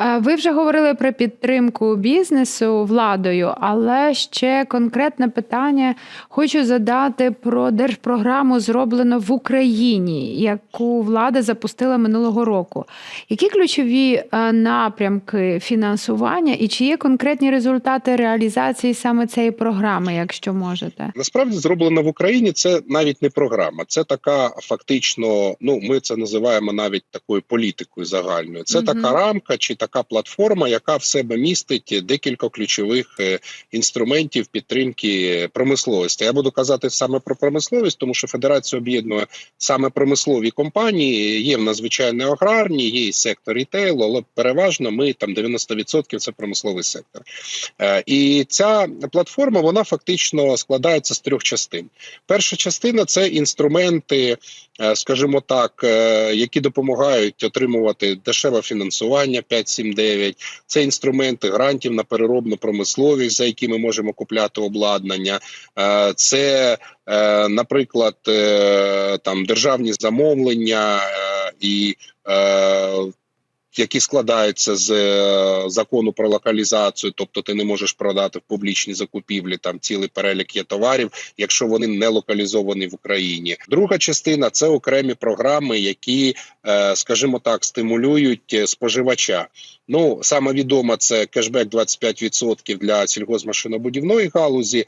Е, Ви вже говорили про підтримку бізнесу владою, але ще конкретне питання хочу задати про держпрограму зроблено в Україні, яку влада запустила минулого року. Які ключові е, напрямки фінансування і чи є конкретні результати реалізації саме цієї програми, якщо можете? Насправді зроблено в Україні це навіть не програма, це така фактично. Ну ми це називаємо навіть такою політикою загальною. Це Мгм. така рамка чи така платформа, яка в себе містить декілька ключових е, інструментів підтримки промисловості. Я буду казати саме про промисловість, тому що федерація об'єднує саме промислові компанії. Є в нас звичайно аграрні, є і сектор рітейлу, але переважно ми там 90% це промисловий сектор. Е, І ця платформа вона фактично складається з трьох частин. Перша частина це інструменти, е, скажімо так, які допомагають отримувати дешеве фінансування 5-7-9. Це інструменти грантів на переробну промисловість, за які ми можемо купляти обладнання. Е, Це, е, наприклад, е, там державні замовлення і. Які складаються з е, закону про локалізацію, тобто ти не можеш продати в публічні закупівлі там цілий перелік є товарів, якщо вони не локалізовані в Україні. Друга частина це окремі програми, які, е, скажімо так, стимулюють е, споживача. Ну саме відома це кешбек 25% для сільгоспмашинобудівної галузі.